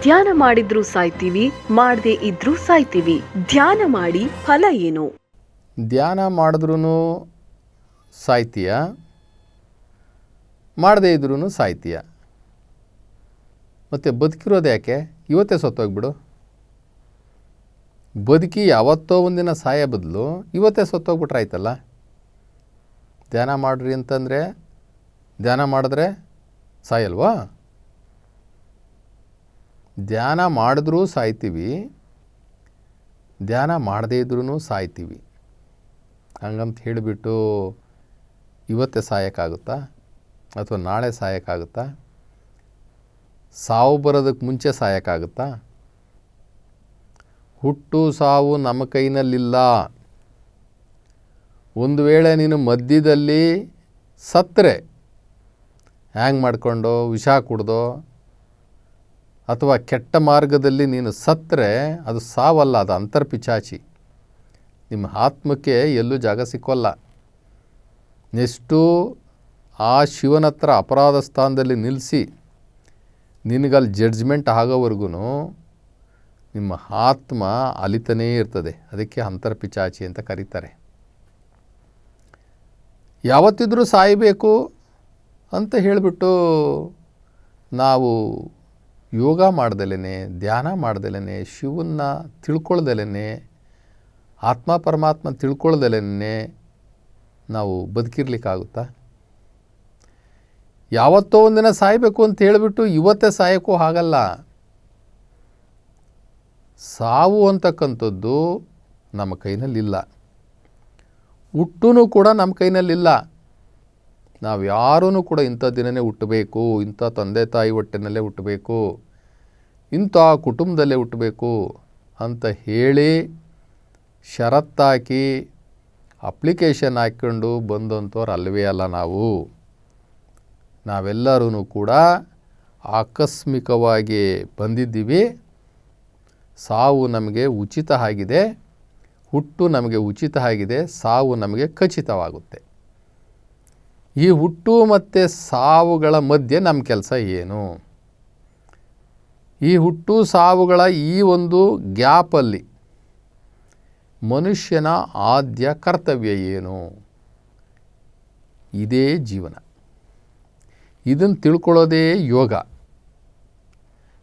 ಧ್ಯಾನ ಮಾಡಿದ್ರೂ ಸಾಯ್ತೀವಿ, ಮಾಡದೇ ಇದ್ರೂ ಸಾಯ್ತೀವಿ. ಧ್ಯಾನ ಮಾಡಿ ಫಲ ಏನು? ಧ್ಯಾನ ಮಾಡಿದ್ರೂ ಸಾಯ್ತೀಯ? ಮಾಡದೇ ಇದ್ರೂ ಸಾಯ್ತೀಯ? ಮತ್ತು ಬದುಕಿರೋದು ಯಾಕೆ? ಇವತ್ತೇ ಸತ್ತೋಗ್ಬಿಡು. ಬದುಕಿ ಯಾವತ್ತೋ ಒಂದಿನ ಸಾಯ ಬದಲು ಇವತ್ತೇ ಸತ್ತೋಗ್ಬಿಟ್ರೆ ಆಯ್ತಲ್ಲ? ಧ್ಯಾನ ಮಾಡ್ರಿ ಅಂತಂದರೆ, ಧ್ಯಾನ ಮಾಡಿದ್ರೆ ಸಾಯಲ್ವಾ? ಧ್ಯಾನ ಮಾಡಿದ್ರೂ ಸಾಯ್ತೀವಿ, ಧ್ಯಾನ ಮಾಡದೇ ಇದ್ರೂ ಸಾಯ್ತೀವಿ. ಹಂಗಂತ ಹೇಳಿಬಿಟ್ಟು ಇವತ್ತೇ ಸಾಯೋಕ್ಕಾಗುತ್ತಾ? ಅಥವಾ ನಾಳೆ ಸಾಯೋಕ್ಕಾಗುತ್ತಾ? ಸಾವು ಬರೋದಕ್ಕೆ ಮುಂಚೆ ಸಾಯೋಕ್ಕಾಗುತ್ತಾ? ಹುಟ್ಟು ಸಾವು ನಮ್ಮ ಕೈನಲ್ಲಿಲ್ಲ. ಒಂದು ವೇಳೆ ನೀನು ಮಧ್ಯದಲ್ಲಿ ಸತ್ತರೆ, ಹ್ಯಾಂಗ್ ಮಾಡಿಕೊಂಡು, ವಿಷ ಕುಡ್ದೋ ಅಥವಾ ಕೆಟ್ಟ ಮಾರ್ಗದಲ್ಲಿ ನೀನು ಸತ್ತರೆ, ಅದು ಸಾವಲ್ಲ, ಅದು ಅಂತರ್ಪಿಚಾಚಿ. ನಿಮ್ಮ ಆತ್ಮಕ್ಕೆ ಎಲ್ಲೂ ಜಾಗ ಸಿಕ್ಕೋಲ್ಲ. ನೆಷ್ಟು ಆ ಶಿವನ ಹತ್ರ ಅಪರಾಧ ಸ್ಥಾನದಲ್ಲಿ ನಿಲ್ಲಿಸಿ ನಿನಗಲ್ಲಿ ಜಡ್ಜ್ಮೆಂಟ್ ಆಗೋವರೆಗೂ ನಿಮ್ಮ ಆತ್ಮ ಅಲಿತನೇ ಇರ್ತದೆ. ಅದಕ್ಕೆ ಅಂತರ್ಪಿಚಾಚಿ ಅಂತ ಕರೀತಾರೆ. ಯಾವತ್ತಿದ್ರೂ ಸಾಯಬೇಕು ಅಂತ ಹೇಳಿಬಿಟ್ಟು ನಾವು ಯೋಗ ಮಾಡ್ದಲೇ ಧ್ಯಾನ ಮಾಡ್ದಲೇ ಶಿವನ್ನ ತಿಳ್ಕೊಳ್ದಲೇ ಆತ್ಮ ಪರಮಾತ್ಮ ತಿಳ್ಕೊಳ್ದಲೇ ನಾವು ಬದುಕಿರ್ಲಿಕ್ಕಾಗುತ್ತಾ? ಯಾವತ್ತೋ ಒಂದಿನ ಸಾಯಬೇಕು ಅಂತ ಹೇಳಿಬಿಟ್ಟು ಇವತ್ತೇ ಸಾಯೋಕ್ಕೂ ಆಗಲ್ಲ ಸಾವು ಅಂತಕ್ಕಂಥದ್ದು ನಮ್ಮ ಕೈನಲ್ಲಿಲ್ಲ. ಹುಟ್ಟೂ ಕೂಡ ನಮ್ಮ ಕೈನಲ್ಲಿಲ್ಲ. ನಾವು ಯಾರೂ ಕೂಡ ಇಂಥ ದಿನನೇ ಹುಟ್ಟಬೇಕು ಇಂಥ ತಂದೆ ತಾಯಿ ಹೊಟ್ಟೆನಲ್ಲೇ ಹುಟ್ಟಬೇಕು ಇಂಥ ಕುಟುಂಬದಲ್ಲೇ ಹುಟ್ಟಬೇಕು ಅಂತ ಹೇಳಿ ಷರತ್ತಾಕಿ ಅಪ್ಲಿಕೇಶನ್ ಹಾಕ್ಕೊಂಡು ಬಂದಂಥವ್ರು ಅಲ್ಲವೇ ಅಲ್ಲ ನಾವು. ನಾವೆಲ್ಲರೂ ಕೂಡ ಆಕಸ್ಮಿಕವಾಗಿ ಬಂದಿದ್ದೀವಿ. ಸಾವು ನಮಗೆ ಉಚಿತ ಆಗಿದೆ. ಹುಟ್ಟು ನಮಗೆ ಉಚಿತ ಆಗಿದೆ. ಸಾವು ನಮಗೆ ಖಚಿತವಾಗುತ್ತೆ. ಈ ಹುಟ್ಟು ಮತ್ತು ಸಾವುಗಳ ಮಧ್ಯೆ ನಮ್ಮ ಕೆಲಸ ಏನು? ಈ ಹುಟ್ಟು ಸಾವುಗಳ ಈ ಒಂದು ಗ್ಯಾಪಲ್ಲಿ ಮನುಷ್ಯನ ಆದ್ಯ ಕರ್ತವ್ಯ ಏನು? ಇದೇ ಜೀವನ. ಇದನ್ನು ತಿಳ್ಕೊಳ್ಳೋದೇ ಯೋಗ.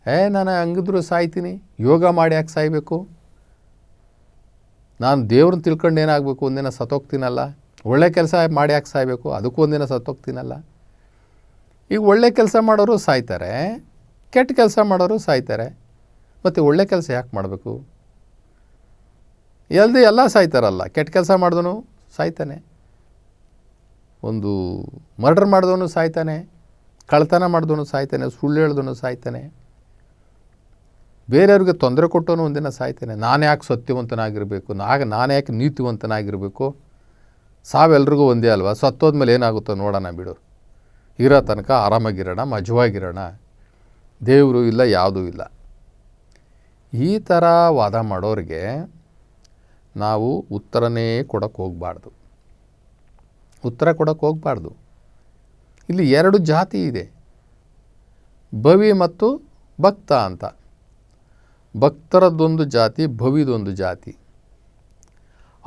ಏ, ನಾನು ಹಂಗಿದ್ರು ಸಾಯ್ತೀನಿ. ಯೋಗ ಮಾಡಿ ಯಾಕೆ ಸಾಯಬೇಕು? ನಾನು ದೇವ್ರನ್ನ ತಿಳ್ಕೊಂಡು ಏನಾಗಬೇಕು ಒಂದಿನ ಸತ್ತೋಗ್ತೀನಲ್ಲ? ಒಳ್ಳೆ ಕೆಲಸ ಮಾಡಿ ಯಾಕೆ ಸಾಯಬೇಕು? ಅದಕ್ಕೂ ಒಂದಿನ ಸತ್ತೋಗ್ತೀನಲ್ಲ. ಈಗ ಒಳ್ಳೆ ಕೆಲಸ ಮಾಡೋರು ಸಾಯ್ತಾರೆ, ಕೆಟ್ಟ ಕೆಲಸ ಮಾಡೋರು ಸಾಯ್ತಾರೆ. ಮತ್ತು ಒಳ್ಳೆ ಕೆಲಸ ಯಾಕೆ ಮಾಡಬೇಕು? ಎಲ್ದು ಎಲ್ಲ ಸಾಯ್ತಾರಲ್ಲ, ಕೆಟ್ಟ ಕೆಲಸ ಮಾಡಿದನು ಸಾಯ್ತಾನೆ. ಒಂದು ಮರ್ಡರ್ ಮಾಡಿದವನು ಸಾಯ್ತಾನೆ ಕಳ್ತನ ಮಾಡಿದವನು ಸಾಯ್ತಾನೆ, ಸುಳ್ಳು ಹೇಳ್ದವನು ಸಾಯ್ತಾನೆ. ಬೇರೆಯವ್ರಿಗೆ ತೊಂದರೆ ಕೊಟ್ಟವನು ಒಂದಿನ ಸಾಯ್ತಾನೆ. ನಾನು ಯಾಕೆ ಸತ್ಯವಂತನಾಗಿರಬೇಕು? ನಾಗ ನಾನು ಯಾಕೆ ನೀತಿವಂತನಾಗಿರಬೇಕು? ಸಾವೆಲ್ರಿಗೂ ಒಂದೇ ಅಲ್ವಾ? ಸತ್ತೋದ್ಮೇಲೆ ಏನಾಗುತ್ತೋ ನೋಡೋಣ ಬಿಡು. ಇರೋ ತನಕ ಆರಾಮಾಗಿರೋಣ, ಮಜವಾಗಿರೋಣ. ದೇವರು ಇಲ್ಲ, ಯಾವುದೂ ಇಲ್ಲ. ಈ ಥರ ವಾದ ಮಾಡೋರಿಗೆ ನಾವು ಉತ್ತರನೇ ಕೊಡೋಕೆ ಹೋಗಬಾರ್ದು. ಉತ್ತರ ಕೊಡೋಕ್ಕೆ ಹೋಗಬಾರ್ದು. ಇಲ್ಲಿ ಎರಡು ಜಾತಿ ಇದೆ. ಭವಿ ಮತ್ತು ಭಕ್ತ ಅಂತ. ಭಕ್ತರದ್ದೊಂದು ಜಾತಿ, ಭವಿದೊಂದು ಜಾತಿ.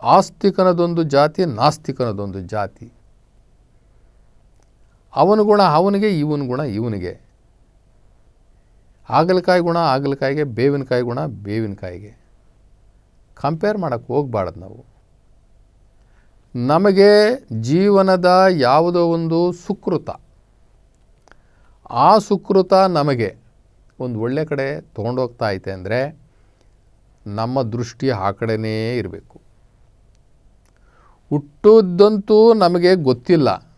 ಆಸ್ತಿಕನದೊಂದು ಜಾತಿ ನಾಸ್ತಿಕನದೊಂದು ಜಾತಿ. ಅವನ ಗುಣ ಅವನಿಗೆ, ಇವನ ಗುಣ ಇವನಿಗೆ. ಹಾಗಲಕಾಯಿ ಗುಣ ಆಗಲಕಾಯಿಗೆ ಬೇವಿನಕಾಯಿ ಗುಣ ಬೇವಿನಕಾಯಿಗೆ. ಕಂಪೇರ್ ಮಾಡೋಕ್ಕೆ ಹೋಗಬಾರ್ದು ನಾವು. ನಮಗೆ ಜೀವನದ ಯಾವುದೋ ಒಂದು ಸುಕೃತ. ಆ ಸುಕೃತ ನಮಗೆ ಒಂದು ಒಳ್ಳೆ ಕಡೆ ತೊಗೊಂಡೋಗ್ತಾ ಐತೆ ಅಂದರೆ ನಮ್ಮ ದೃಷ್ಟಿ ಆ ಕಡೆನೇ ಇರಬೇಕು. ಹುಟ್ಟೋದಂತೂ ನಮಗೆ ಗೊತ್ತಿಲ್ಲ.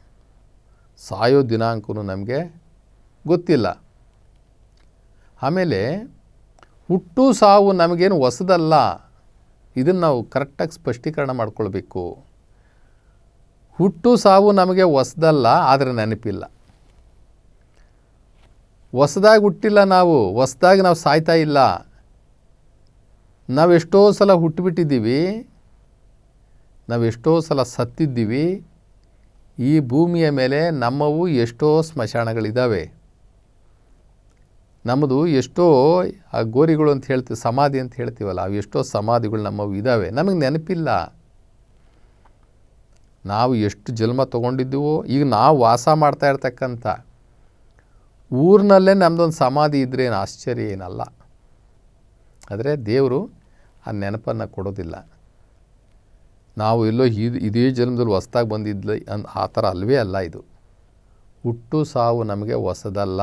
ಸಾಯೋ ದಿನಾಂಕನೂ ನಮಗೆ ಗೊತ್ತಿಲ್ಲ. ಆಮೇಲೆ ಹುಟ್ಟು ಸಾವು ನಮಗೇನು ಹೊಸದಲ್ಲ. ಇದನ್ನು ನಾವು ಕರೆಕ್ಟಾಗಿ ಸ್ಪಷ್ಟೀಕರಣ ಮಾಡ್ಕೊಳ್ಬೇಕು. ಹುಟ್ಟು ಸಾವು ನಮಗೆ ಹೊಸದಲ್ಲ, ಆದರೆ ನೆನಪಿಲ್ಲ. ಹೊಸದಾಗಿ ಹುಟ್ಟಿಲ್ಲ ನಾವು, ಹೊಸದಾಗಿ ನಾವು ಸಾಯ್ತಾ ಇಲ್ಲ. ನಾವೆಷ್ಟೋ ಸಲ ಹುಟ್ಟುಬಿಟ್ಟಿದ್ದೀವಿ ನಾವು ಎಷ್ಟೋ ಸಲ ಸತ್ತಿದ್ದೀವಿ, ಈ ಭೂಮಿಯ ಮೇಲೆ ನಮ್ಮವು ಎಷ್ಟೋ ಸ್ಮಶಾನಗಳಿದ್ದಾವೆ. ನಮ್ಮದು ಎಷ್ಟೋ ಆ ಗೋರಿಗಳು ಅಂತ ಹೇಳ್ತೀವಿ, ಸಮಾಧಿ ಅಂತ ಹೇಳ್ತೀವಲ್ಲ, ಅವು ಎಷ್ಟೋ ಸಮಾಧಿಗಳು ನಮ್ಮವು ಇದ್ದಾವೆ. ನಮಗೆ ನೆನಪಿಲ್ಲ. ನಾವು ಎಷ್ಟು ಜನ್ಮ ತೊಗೊಂಡಿದ್ದೀವೋ, ಈಗ ನಾವು ವಾಸ ಮಾಡ್ತಾ ಇರ್ತಕ್ಕಂಥ ಊರಿನಲ್ಲೇ ನಮ್ಮದೊಂದು ಸಮಾಧಿ ಇದ್ರೇನು ಆಶ್ಚರ್ಯ ಏನಲ್ಲ. ಆದರೆ ದೇವರು ಆ ನೆನಪನ್ನು ಕೊಡೋದಿಲ್ಲ. ನಾವು ಎಲ್ಲೋ ಇದು ಇದೇ ಜನ್ಮದಲ್ಲಿ ಹೊಸ್ದಾಗಿ ಬಂದಿದ್ಲ ಅನ್, ಆ ಥರ ಅಲ್ವೇ ಅಲ್ಲ ಇದು. ಹುಟ್ಟು ಸಾವು ನಮಗೆ ಹೊಸದಲ್ಲ.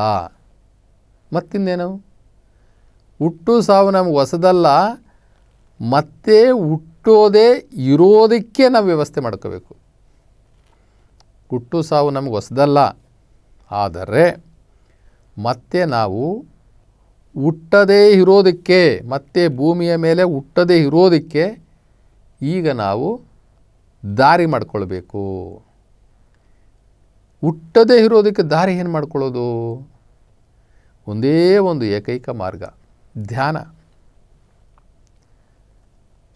ಮತ್ತಿನ್ನೇನು? ಹುಟ್ಟು ಸಾವು ನಮ್ಗೆ ಹೊಸದಲ್ಲ. ಮತ್ತೆ ಹುಟ್ಟೋದೇ ಇರೋದಕ್ಕೆ ನಾವು ವ್ಯವಸ್ಥೆ ಮಾಡ್ಕೋಬೇಕು. ಹುಟ್ಟು ಸಾವು ನಮಗೆ ಹೊಸದಲ್ಲ. ಆದರೆ ಮತ್ತೆ ನಾವು ಹುಟ್ಟದೇ ಇರೋದಕ್ಕೆ, ಮತ್ತೆ ಭೂಮಿಯ ಮೇಲೆ ಹುಟ್ಟದೇ ಇರೋದಕ್ಕೆ ಈಗ ನಾವು ದಾರಿ ಮಾಡ್ಕೊಳ್ಬೇಕು. ಹುಟ್ಟದೇ ಇರೋದಕ್ಕೆ ದಾರಿ ಏನು ಮಾಡ್ಕೊಳ್ಳೋದು? ಒಂದೇ ಒಂದು ಏಕೈಕ ಮಾರ್ಗ, ಧ್ಯಾನ.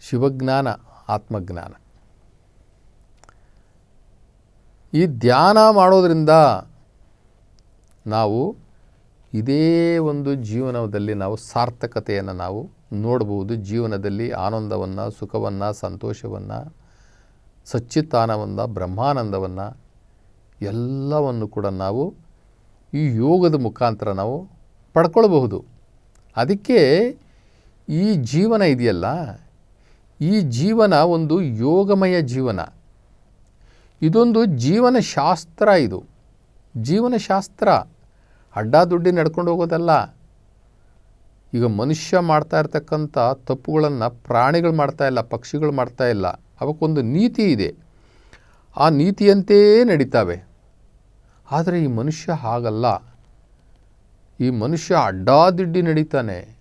ಶಿವಜ್ಞಾನ, ಆತ್ಮಜ್ಞಾನ. ಈ ಧ್ಯಾನ ಮಾಡೋದರಿಂದ ನಾವು ಇದೇ ಒಂದು ಜೀವನದಲ್ಲಿ ನಾವು ಸಾರ್ಥಕತೆಯನ್ನು ನಾವು ನೋಡ್ಬೋದು ಜೀವನದಲ್ಲಿ ಆನಂದವನ್ನು, ಸುಖವನ್ನು, ಸಂತೋಷವನ್ನು ಸಚ್ಚಿತ್ತಾನವನ್ನು ಬ್ರಹ್ಮಾನಂದವನ್ನು ಎಲ್ಲವನ್ನು ಕೂಡ ನಾವು ಈ ಯೋಗದ ಮುಖಾಂತರ ನಾವು ಪಡ್ಕೊಳ್ಬಹುದು. ಅದಕ್ಕೆ ಈ ಜೀವನ ಇದೆಯಲ್ಲ? ಈ ಜೀವನ ಒಂದು ಯೋಗಮಯ ಜೀವನ. ಇದೊಂದು ಜೀವನ ಶಾಸ್ತ್ರ ಇದು. ಜೀವನ ಶಾಸ್ತ್ರ ಅಡ್ಡಾದುಡ್ಡಿ ನಡ್ಕೊಂಡು ಹೋಗೋದಲ್ಲ. ಈಗ ಮನುಷ್ಯ ಮಾಡ್ತಾ ಇರತಕ್ಕಂಥ ತಪ್ಪುಗಳನ್ನು ಪ್ರಾಣಿಗಳು ಮಾಡ್ತಾ ಇಲ್ಲ, ಪಕ್ಷಿಗಳು ಮಾಡ್ತಾ ಇಲ್ಲ, ಅವಕ್ಕೊಂದು ನೀತಿ ಇದೆ. ಆ ನೀತಿಯಂತೆಯೇ ನಡೀತಾವೆ. ಆದರೆ ಈ ಮನುಷ್ಯ ಹಾಗಲ್ಲ. ಈ ಮನುಷ್ಯ ಅಡ್ಡಾದಿಡ್ಡಿ ನಡೀತಾನೆ.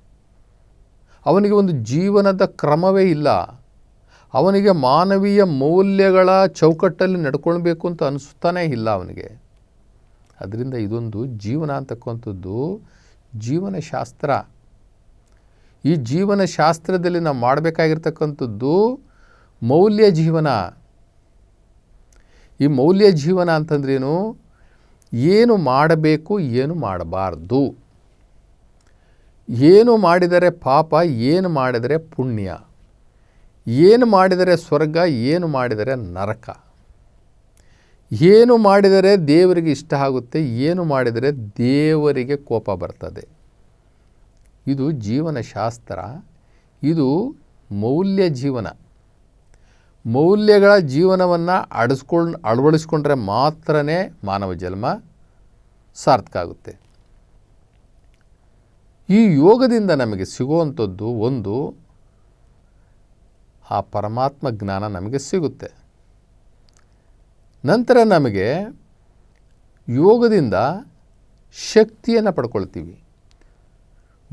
ಅವನಿಗೆ ಒಂದು ಜೀವನದ ಕ್ರಮವೇ ಇಲ್ಲ. ಅವನಿಗೆ ಮಾನವೀಯ ಮೌಲ್ಯಗಳ ಚೌಕಟ್ಟಲ್ಲಿ ನಡ್ಕೊಳ್ಬೇಕು ಅಂತ ಅನಿಸ್ತಾನೇ ಇಲ್ಲ ಅವನಿಗೆ. ಅದರಿಂದ ಇದೊಂದು ಜೀವನ ಅಂತಕ್ಕಂಥದ್ದು ಜೀವನ ಶಾಸ್ತ್ರ ಈ ಜೀವನ ಶಾಸ್ತ್ರದಲ್ಲಿ ನಾವು ಮಾಡಬೇಕಾಗಿರ್ತಕ್ಕಂಥದ್ದು ಮೌಲ್ಯ ಜೀವನ. ಈ ಮೌಲ್ಯ ಜೀವನ ಅಂತಂದ್ರೇನು ಏನು ಮಾಡಬೇಕು, ಏನು ಮಾಡಬಾರ್ದು. ಏನು ಮಾಡಿದರೆ ಪಾಪ, ಏನು ಮಾಡಿದರೆ ಪುಣ್ಯ. ಏನು ಮಾಡಿದರೆ ಸ್ವರ್ಗ, ಏನು ಮಾಡಿದರೆ ನರಕ. ಏನು ಮಾಡಿದರೆ ದೇವರಿಗೆ ಇಷ್ಟ ಆಗುತ್ತೆ, ಏನು ಮಾಡಿದರೆ ದೇವರಿಗೆ ಕೋಪ ಬರ್ತದೆ. ಇದು ಜೀವನ ಶಾಸ್ತ್ರ, ಇದು ಮೌಲ್ಯ ಜೀವನ. ಮೌಲ್ಯಗಳ ಜೀವನವನ್ನು ಅಡಿಸ್ಕೊಂಡು ಅಳವಡಿಸ್ಕೊಂಡ್ರೆ ಮಾತ್ರನೇ ಮಾನವ ಜನ್ಮ ಸಾರ್ಥಕ ಆಗುತ್ತೆ. ಈ ಯೋಗದಿಂದ ನಮಗೆ ಸಿಗುವಂಥದ್ದು ಒಂದು, ಆ ಪರಮಾತ್ಮ ಜ್ಞಾನ ನಮಗೆ ಸಿಗುತ್ತೆ. ನಂತರ ನಮಗೆ ಯೋಗದಿಂದ ಶಕ್ತಿಯನ್ನು ಪಡ್ಕೊಳ್ತೀವಿ.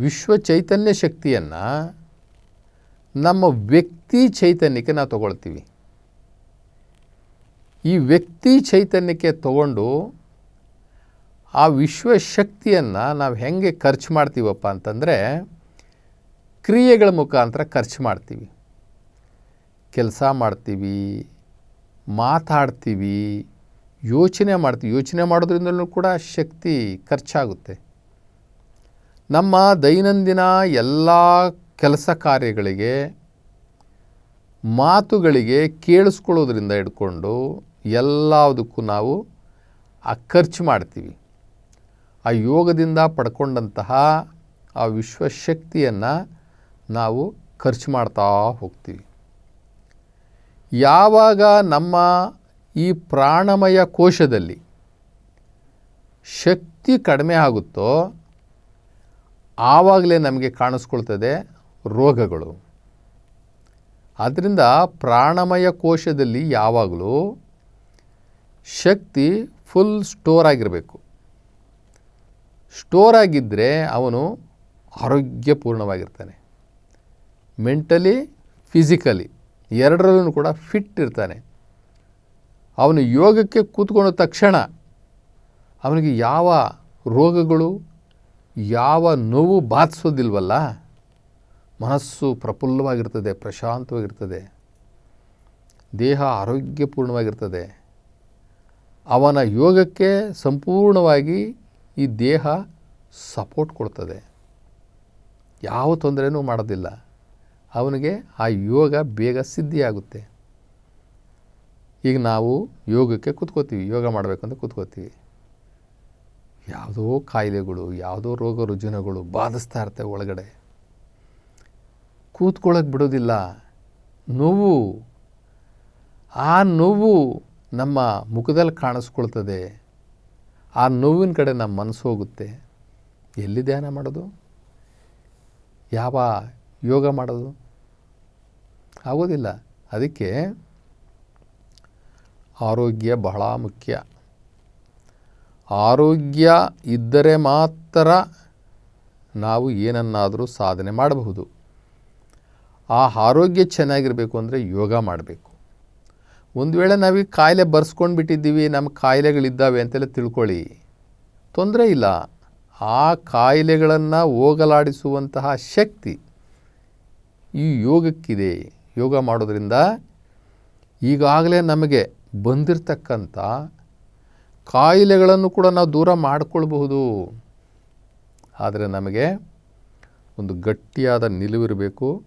ವಿಶ್ವ ಚೈತನ್ಯ ಶಕ್ತಿಯನ್ನು ನಮ್ಮ ವ್ಯಕ್ತಿ ಚೈತನ್ಯಕ್ಕೆ ನಾವು ತಗೊಳ್ತೀವಿ. ಈ ವ್ಯಕ್ತಿ ಚೈತನ್ಯಕ್ಕೆ ತಗೊಂಡು ಆ ವಿಶ್ವ ಶಕ್ತಿಯನ್ನು ನಾವು ಹೆಂಗೆ ಖರ್ಚು ಮಾಡ್ತೀವಪ್ಪ ಅಂತಂದರೆ ಕ್ರಿಯೆಗಳ ಮುಖಾಂತರ ಖರ್ಚು ಮಾಡ್ತೀವಿ. ಕೆಲಸ ಮಾಡ್ತೀವಿ, ಮಾತಾಡ್ತೀವಿ, ಯೋಚನೆ ಮಾಡ್ತೀವಿ. ಯೋಚನೆ ಮಾಡೋದ್ರಿಂದಲೂ ಕೂಡ ಶಕ್ತಿ ಖರ್ಚಾಗುತ್ತೆ. ನಮ್ಮ ದೈನಂದಿನ ಎಲ್ಲ ಕೆಲಸ ಕಾರ್ಯಗಳಿಗೆ, ಮಾತುಗಳಿಗೆ ಕೇಳಿಸ್ಕೊಳ್ಳೋದ್ರಿಂದ ಹಿಡ್ಕೊಂಡು ಎಲ್ಲದಕ್ಕೂ ನಾವು ಆ ಖರ್ಚು ಮಾಡ್ತೀವಿ. ಆ ಯೋಗದಿಂದ ಪಡ್ಕೊಂಡಂತಹ ಆ ವಿಶ್ವಶಕ್ತಿಯನ್ನು ನಾವು ಖರ್ಚು ಮಾಡ್ತಾ ಹೋಗ್ತೀವಿ. ಯಾವಾಗ ನಮ್ಮ ಈ ಪ್ರಾಣಮಯ ಕೋಶದಲ್ಲಿ ಶಕ್ತಿ ಕಡಿಮೆ ಆಗುತ್ತೋ ಆವಾಗಲೇ ನಮಗೆ ಕಾಣಿಸ್ಕೊಳ್ತದೆ ರೋಗಗಳು. ಆದ್ದರಿಂದ ಪ್ರಾಣಮಯ ಕೋಶದಲ್ಲಿ ಯಾವಾಗಲೂ ಶಕ್ತಿ ಫುಲ್ ಸ್ಟೋರ್ ಆಗಿರಬೇಕು. ಸ್ಟೋರ್ ಆಗಿದ್ದರೆ ಅವನು ಆರೋಗ್ಯಪೂರ್ಣವಾಗಿರ್ತಾನೆ. ಮೆಂಟಲಿ ಫಿಸಿಕಲಿ ಎರಡರಲ್ಲೂ ಕೂಡ ಫಿಟ್ ಇರ್ತಾನೆ. ಅವನು ಯೋಗಕ್ಕೆ ಕೂತ್ಕೊಂಡ ತಕ್ಷಣ ಅವನಿಗೆ ಯಾವ ರೋಗಗಳು ಯಾವ ನೋವು ಬಾಧಿಸೋದಿಲ್ವಲ್ಲ, ಮನಸ್ಸು ಪ್ರಫುಲ್ಲವಾಗಿರ್ತದೆ, ಪ್ರಶಾಂತವಾಗಿರ್ತದೆ, ದೇಹ ಆರೋಗ್ಯಪೂರ್ಣವಾಗಿರ್ತದೆ, ಅವನ ಯೋಗಕ್ಕೆ ಸಂಪೂರ್ಣವಾಗಿ ಈ ದೇಹ ಸಪೋರ್ಟ್ ಕೊಡ್ತದೆ. ಯಾವ ತೊಂದರೆನೂ ಮಾಡೋದಿಲ್ಲ. ಅವನಿಗೆ ಆ ಯೋಗ ಬೇಗ ಸಿದ್ಧಿಯಾಗುತ್ತೆ. ಈಗ ನಾವು ಯೋಗಕ್ಕೆ ಕೂತ್ಕೋತೀವಿ, ಯೋಗ ಮಾಡಬೇಕು ಅಂತ ಕೂತ್ಕೋತೀವಿ. ಯಾವುದೋ ಕಾಯಿಲೆಗಳು, ಯಾವುದೋ ರೋಗ ರುಜಿನಗಳು ಬಾಧಿಸ್ತಾ ಇರ್ತವೆ ಒಳಗಡೆ. ಕೂತ್ಕೊಳ್ಳೋಕೆ ಬಿಡೋದಿಲ್ಲ. ನೋವು, ಆ ನೋವು ನಮ್ಮ ಮುಖದಲ್ಲಿ ಕಾಣಿಸ್ಕೊಳ್ತದೆ. ಆ ನೋವಿನ ಕಡೆ ನಮ್ಮ ಮನಸ್ಸು ಹೋಗುತ್ತೆ. ಎಲ್ಲಿ ಧ್ಯಾನ ಮಾಡೋದು? ಯಾವ ಯೋಗ ಮಾಡೋದು? ಆಗೋದಿಲ್ಲ. ಅದಕ್ಕೆ ಆರೋಗ್ಯ ಬಹಳ ಮುಖ್ಯ. ಆರೋಗ್ಯ ಇದ್ದರೆ ಮಾತ್ರ ನಾವು ಏನನ್ನಾದರೂ ಸಾಧನೆ ಮಾಡಬಹುದು. ಆ ಆರೋಗ್ಯ ಚೆನ್ನಾಗಿರಬೇಕು ಅಂದರೆ ಯೋಗ ಮಾಡಬೇಕು. ಒಂದು ವೇಳೆ ನಾವೀಗ ಕಾಯಿಲೆ ಬರ್ಸ್ಕೊಂಡು ಬಿಟ್ಟಿದ್ದೀವಿ ನಮ್ಮ ಕಾಯಿಲೆಗಳಿದ್ದಾವೆ ಅಂತೆಲ್ಲ ತಿಳ್ಕೊಳ್ಳಿ. ತೊಂದರೆ ಇಲ್ಲ. ಆ ಕಾಯಿಲೆಗಳನ್ನು ಹೋಗಲಾಡಿಸುವಂತಹ ಶಕ್ತಿ ಈ ಯೋಗಕ್ಕಿದೆ. ಯೋಗ ಮಾಡೋದರಿಂದ ಈಗಾಗಲೇ ನಮಗೆ ಬಂದಿರತಕ್ಕಂಥ ಕಾಯಿಲೆಗಳನ್ನು ಕೂಡ ನಾವು ದೂರ ಮಾಡಿಕೊಳ್ಬಹುದು. ಆದರೆ ನಮಗೆ ಒಂದು ಗಟ್ಟಿಯಾದ ನಿಲುವಿರಬೇಕು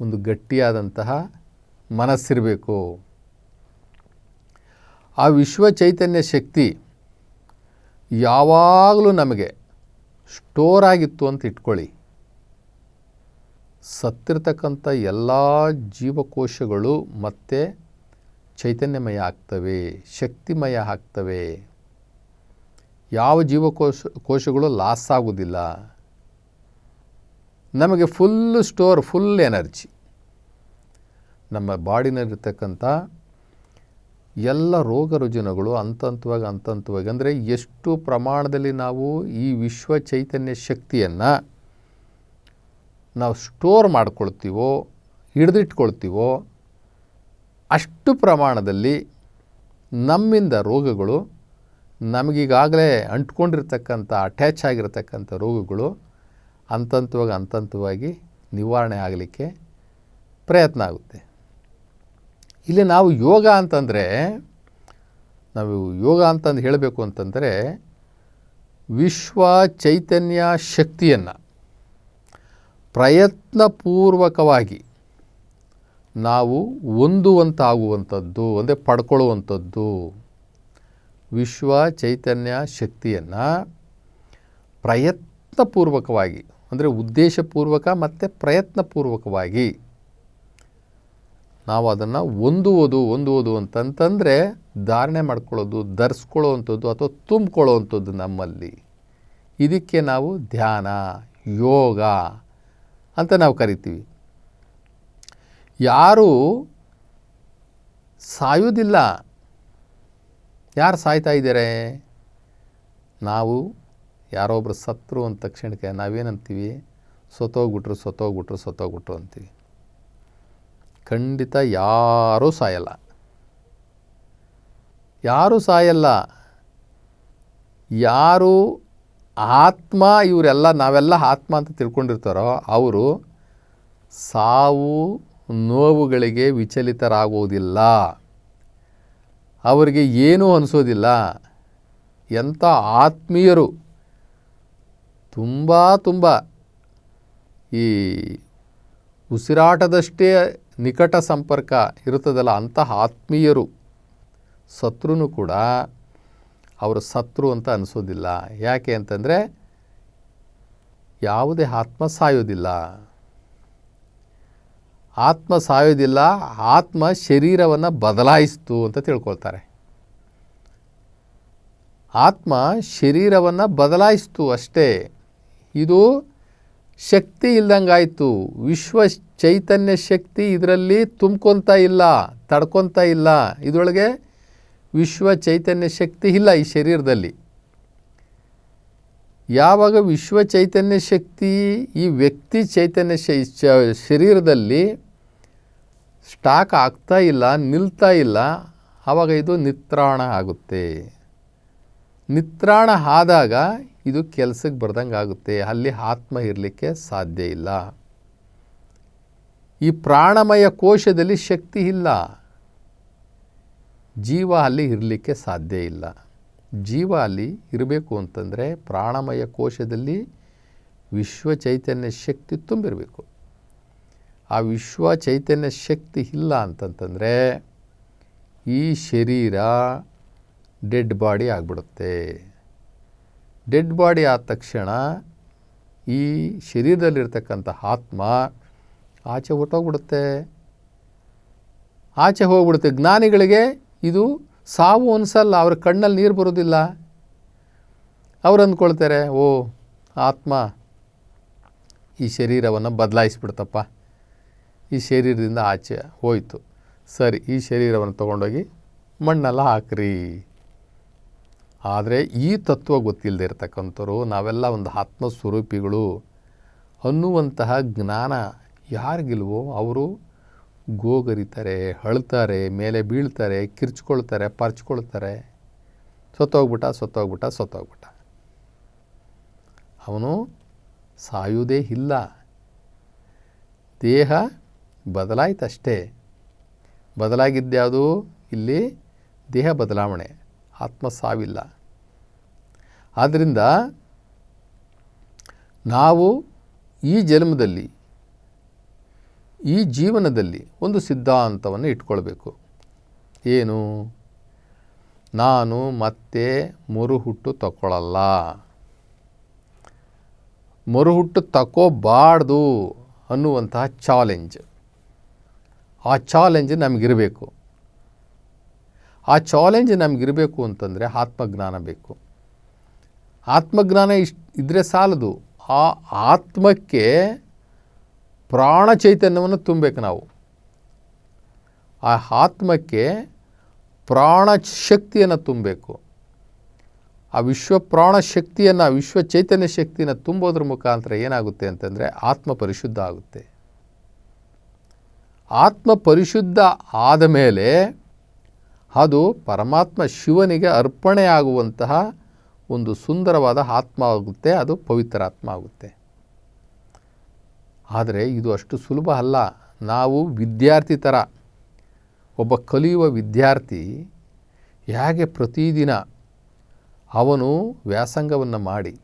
ಒಂದು ಗಟ್ಟಿಯಾದಂತಹ ಮನಸ್ಸಿರಬೇಕು. ಆ ವಿಶ್ವ ಚೈತನ್ಯ ಶಕ್ತಿ ಯಾವಾಗಲೂ ನಮಗೆ ಸ್ಟೋರ್ ಆಗಿತ್ತು ಅಂತ ಇಟ್ಕೊಳ್ಳಿ. ಸತ್ತಿರ್ತಕ್ಕಂಥ ಎಲ್ಲ ಜೀವಕೋಶಗಳು ಮತ್ತೆ ಚೈತನ್ಯಮಯ ಆಗ್ತವೆ ಶಕ್ತಿಮಯ ಆಗ್ತವೆ ಯಾವ ಜೀವಕೋಶ, ಕೋಶಗಳು ಲಾಸ್ ಆಗೋದಿಲ್ಲ ನಮಗೆ ಫುಲ್ ಸ್ಟೋರ್ ಫುಲ್ ಎನರ್ಜಿ ನಮ್ಮ ಬಾಡಿನಲ್ಲಿರ್ತಕ್ಕಂಥ ಎಲ್ಲ ರೋಗ ರುಜಿನಗಳು ಅಂತಂತವಾಗಿ ಅಂತಂತವಾಗಿ ಅಂದರೆ ಎಷ್ಟು ಪ್ರಮಾಣದಲ್ಲಿ ನಾವು ಈ ವಿಶ್ವ ಚೈತನ್ಯ ಶಕ್ತಿಯನ್ನು ನಾವು ಸ್ಟೋರ್ ಮಾಡ್ಕೊಳ್ತೀವೋ, ಹಿಡಿದಿಟ್ಕೊಳ್ತೀವೋ ಅಷ್ಟು ಪ್ರಮಾಣದಲ್ಲಿ ನಮ್ಮಿಂದ ರೋಗಗಳು ನಮಗೀಗಾಗಲೇ ಅಂಟ್ಕೊಂಡಿರ್ತಕ್ಕಂಥ ಅಟ್ಯಾಚ್ ಆಗಿರತಕ್ಕಂಥ ರೋಗಗಳು ಅಂತಂತವಾಗಿ ಅಂತಂತವಾಗಿ ನಿವಾರಣೆ ಆಗಲಿಕ್ಕೆ ಪ್ರಯತ್ನ ಆಗುತ್ತೆ. ಇಲ್ಲಿ ನಾವು ಯೋಗ ಅಂತಂದರೆ, ನಾವು ಯೋಗ ಅಂತಂದು ಹೇಳಬೇಕು ಅಂತಂದರೆ ವಿಶ್ವ ಚೈತನ್ಯ ಶಕ್ತಿಯನ್ನು ಪ್ರಯತ್ನಪೂರ್ವಕವಾಗಿ ನಾವು ಹೊಂದುವಂತಾಗುವಂಥದ್ದು, ಅಂದರೆ ಪಡ್ಕೊಳ್ಳುವಂಥದ್ದು. ವಿಶ್ವ ಚೈತನ್ಯ ಶಕ್ತಿಯನ್ನು ಪ್ರಯತ್ನಪೂರ್ವಕವಾಗಿ, ಅಂದರೆ ಉದ್ದೇಶಪೂರ್ವಕ ಮತ್ತು ಪ್ರಯತ್ನಪೂರ್ವಕವಾಗಿ ನಾವು ಅದನ್ನು ಹೊಂದುವುದು ಹೊಂದುವುದು ಅಂತಂತಂದರೆ ಧಾರಣೆ ಮಾಡ್ಕೊಳ್ಳೋದು, ಧರಿಸ್ಕೊಳ್ಳೋವಂಥದ್ದು ಅಥವಾ ತುಂಬಿಕೊಳ್ಳೋವಂಥದ್ದು ನಮ್ಮಲ್ಲಿ. ಇದಕ್ಕೆ ನಾವು ಧ್ಯಾನ, ಯೋಗ ಅಂತ ನಾವು ಕರಿತೀವಿ. ಯಾರು ಸಾಯುವುದಿಲ್ಲ. ಯಾರು ಸಾಯ್ತಾ ಇದ್ದಾರೆ? ನಾವು ಯಾರೊಬ್ಬರು ಸತ್ರು ಅಂದ ತಕ್ಷಣಕ್ಕೆ ನಾವೇನಂತೀವಿ? ಸೊತೋಗ್ಬಿಟ್ರು ಸೊತೋಗ್ಬಿಟ್ರು ಸತ್ತೋಗ್ಬಿಟ್ರು ಅಂತೀವಿ. ಖಂಡಿತ ಯಾರೂ ಸಾಯಲ್ಲ. ಯಾರೂ ಸಾಯಲ್ಲ. ಯಾರು ಆತ್ಮ, ಇವರೆಲ್ಲ ನಾವೆಲ್ಲ ಆತ್ಮ ಅಂತ ತಿಳ್ಕೊಂಡಿರ್ತಾರೋ, ಅವರು ಸಾವು ನೋವುಗಳಿಗೆ ವಿಚಲಿತರಾಗುವುದಿಲ್ಲ. ಅವರಿಗೆ ಏನೂ ಅನಿಸೋದಿಲ್ಲ. ಎಂಥ ಆತ್ಮೀಯರು. ತುಂಬ ತುಂಬ. ಈ ಉಸಿರಾಟದಷ್ಟೇ ನಿಕಟ ಸಂಪರ್ಕ ಇರುತ್ತದಲ್ಲ ಅಂತಹ ಆತ್ಮೀಯರು. ಸತ್ರೂ ಕೂಡ ಅವರು ಸತ್ರು ಅಂತ ಅನಿಸೋದಿಲ್ಲ. ಯಾಕೆ ಅಂತಂದರೆ ಯಾವುದೇ ಆತ್ಮ ಸಾಯೋದಿಲ್ಲ. ಆತ್ಮ ಸಾಯೋದಿಲ್ಲ, ಆತ್ಮ ಶರೀರವನ್ನು ಬದಲಾಯಿಸ್ತು ಅಂತ ತಿಳ್ಕೊಳ್ತಾರೆ. ಆತ್ಮ ಶರೀರವನ್ನು ಬದಲಾಯಿಸ್ತು ಅಷ್ಟೇ. ಇದು ಶಕ್ತಿ ಇಲ್ದಂಗಾಯಿತು. ವಿಶ್ವ ಚೈತನ್ಯ ಶಕ್ತಿ ಇದರಲ್ಲಿ ತುಂಬ್ಕೊತಾ ಇಲ್ಲ, ತಡ್ಕೊತಾ ಇಲ್ಲ. ಇದರೊಳಗೆ ವಿಶ್ವ ಚೈತನ್ಯ ಶಕ್ತಿ ಇಲ್ಲ ಈ ಶರೀರದಲ್ಲಿ. ಯಾವಾಗ ವಿಶ್ವ ಚೈತನ್ಯ ಶಕ್ತಿ ಈ ವ್ಯಕ್ತಿ ಚೈತನ್ಯ ಶರೀರದಲ್ಲಿ ಸ್ಟಾಕ್ ಆಗ್ತಾ ಇಲ್ಲ, ನಿಲ್ತಾ ಇಲ್ಲ ಆವಾಗ ಇದು ನಿತ್ರಾಣ ಆಗುತ್ತೆ. ನಿತ್ರಾಣ ಆದಾಗ ಇದು ಕೆಲಸಕ್ಕೆ ಬರ್ದಂಗೆ ಆಗುತ್ತೆ. ಅಲ್ಲಿ ಆತ್ಮ ಇರಲಿಕ್ಕೆ ಸಾಧ್ಯ ಇಲ್ಲ. ಈ ಪ್ರಾಣಮಯ ಕೋಶದಲ್ಲಿ ಶಕ್ತಿ ಇಲ್ಲ. ಜೀವ ಅಲ್ಲಿ ಇರಲಿಕ್ಕೆ ಸಾಧ್ಯ ಇಲ್ಲ. ಜೀವ ಅಲ್ಲಿ ಇರಬೇಕು ಅಂತಂದರೆ ಪ್ರಾಣಮಯ ಕೋಶದಲ್ಲಿ ವಿಶ್ವ ಚೈತನ್ಯ ಶಕ್ತಿ ತುಂಬಿರಬೇಕು. ಆ ವಿಶ್ವ ಚೈತನ್ಯ ಶಕ್ತಿ ಇಲ್ಲ ಅಂತಂತಂದರೆ ಈ ಶರೀರ ಡೆಡ್ ಬಾಡಿ ಆಗಿಬಿಡುತ್ತೆ. ಡೆಡ್ ಬಾಡಿ ಆದ ತಕ್ಷಣ ಈ ಶರೀರದಲ್ಲಿರ್ತಕ್ಕಂಥ ಆತ್ಮ ಆಚೆ ಹೊಟ್ಟೋಗ್ಬಿಡುತ್ತೆ ಆಚೆ ಹೋಗ್ಬಿಡುತ್ತೆ. ಜ್ಞಾನಿಗಳಿಗೆ ಇದು ಸಾವು ಅನಿಸಲ್ಲ, ಅವ್ರ ಕಣ್ಣಲ್ಲಿ ನೀರು ಬರೋದಿಲ್ಲ. ಅವ್ರು ಅಂದ್ಕೊಳ್ತಾರೆ, ಓ, ಆತ್ಮ ಈ ಶರೀರವನ್ನು ಬದಲಾಯಿಸ್ಬಿಡ್ತಪ್ಪ. ಈ ಶರೀರದಿಂದ ಆಚೆ ಹೋಯಿತು. ಸರಿ, ಈ ಶರೀರವನ್ನು ತೊಗೊಂಡೋಗಿ ಮಣ್ಣೆಲ್ಲ ಹಾಕ್ರಿ. ಆದರೆ ಈ ತತ್ವ ಗೊತ್ತಿಲ್ಲದೆ ಇರತಕ್ಕಂಥವ್ರು, ನಾವೆಲ್ಲ ಒಂದು ಆತ್ಮಸ್ವರೂಪಿಗಳು. ಅನ್ನುವಂತಹ ಜ್ಞಾನ ಯಾರಿಗಿಲ್ವೋ ಅವರು ಗೋಗರಿತಾರೆ, ಅಳ್ತಾರೆ, ಮೇಲೆ ಬೀಳ್ತಾರೆ, ಕಿರ್ಚ್ಕೊಳ್ತಾರೆ, ಪರ್ಚ್ಕೊಳ್ತಾರೆ. ಸತ್ತೋಗ್ಬಿಟ್ಟ ಸತ್ತೋಗ್ಬಿಟ್ಟ ಸತ್ತೋಗ್ಬಿಟ್ಟ. ಅವನು ಸಾಯುವುದೇ ಇಲ್ಲ. ದೇಹ ಬದಲಾಯ್ತಷ್ಟೇ. ಬದಲಾಗಿದ್ದ್ಯಾವುದು? ಇಲ್ಲಿ ದೇಹ ಬದಲಾವಣೆ ಆತ್ಮ ಸಾವಿಲ್ಲ ಆದ್ದರಿಂದ ನಾವು ಈ ಜನ್ಮದಲ್ಲಿ, ಈ ಜೀವನದಲ್ಲಿ ಒಂದು ಸಿದ್ಧಾಂತವನ್ನು ಇಟ್ಕೊಳ್ಬೇಕು. ಏನು? ನಾನು ಮತ್ತೆ ಮರುಹುಟ್ಟು ತಗೊಳ್ಳಲ್ಲ ಮರುಹುಟ್ಟು ತಗೋಬಾರ್ದು ಅನ್ನುವಂತಹ ಚಾಲೆಂಜ್. ಆ ಚಾಲೆಂಜ್ ನಮಗಿರಬೇಕು. ಆ ಚಾಲೆಂಜ್ ನಮಗಿರಬೇಕು ಅಂತಂದರೆ ಆತ್ಮಜ್ಞಾನ ಬೇಕು. ಆತ್ಮಜ್ಞಾನ ಇಷ್ಟು ಇದ್ದರೆ ಸಾಲದು. ಆ ಆತ್ಮಕ್ಕೆ ಪ್ರಾಣ ಚೈತನ್ಯವನ್ನು ತುಂಬಬೇಕು ನಾವು. ಆ ಆತ್ಮಕ್ಕೆ ಪ್ರಾಣ ಶಕ್ತಿಯನ್ನು ತುಂಬಬೇಕು. ಆ ವಿಶ್ವ ಪ್ರಾಣ ಶಕ್ತಿಯನ್ನು, ವಿಶ್ವ ಚೈತನ್ಯ ಶಕ್ತಿಯನ್ನು ತುಂಬೋದ್ರ ಮುಖಾಂತರ ಏನಾಗುತ್ತೆ ಅಂತಂದರೆ ಆತ್ಮ ಪರಿಶುದ್ಧ ಆಗುತ್ತೆ. ಆತ್ಮ ಪರಿಶುದ್ಧ ಆದ ಮೇಲೆ ಅದು ಪರಮಾತ್ಮ ಶಿವನಿಗೆ ಅರ್ಪಣೆಯಾಗುವಂತಹ ಒಂದು ಸುಂದರವಾದ ಆತ್ಮ ಆಗುತ್ತೆ, ಅದು ಪವಿತ್ರ ಆತ್ಮ ಆಗುತ್ತೆ. ಆದರೆ ಇದು ಅಷ್ಟು ಸುಲಭ ಅಲ್ಲ. ನಾವು ವಿದ್ಯಾರ್ಥಿ ಥರ, ಒಬ್ಬ ಕಲಿಯುವ ವಿದ್ಯಾರ್ಥಿ ಹೇಗೆ ಪ್ರತಿದಿನ ಅವನು ವ್ಯಾಸಂಗವನ್ನು ಮಾಡಿ,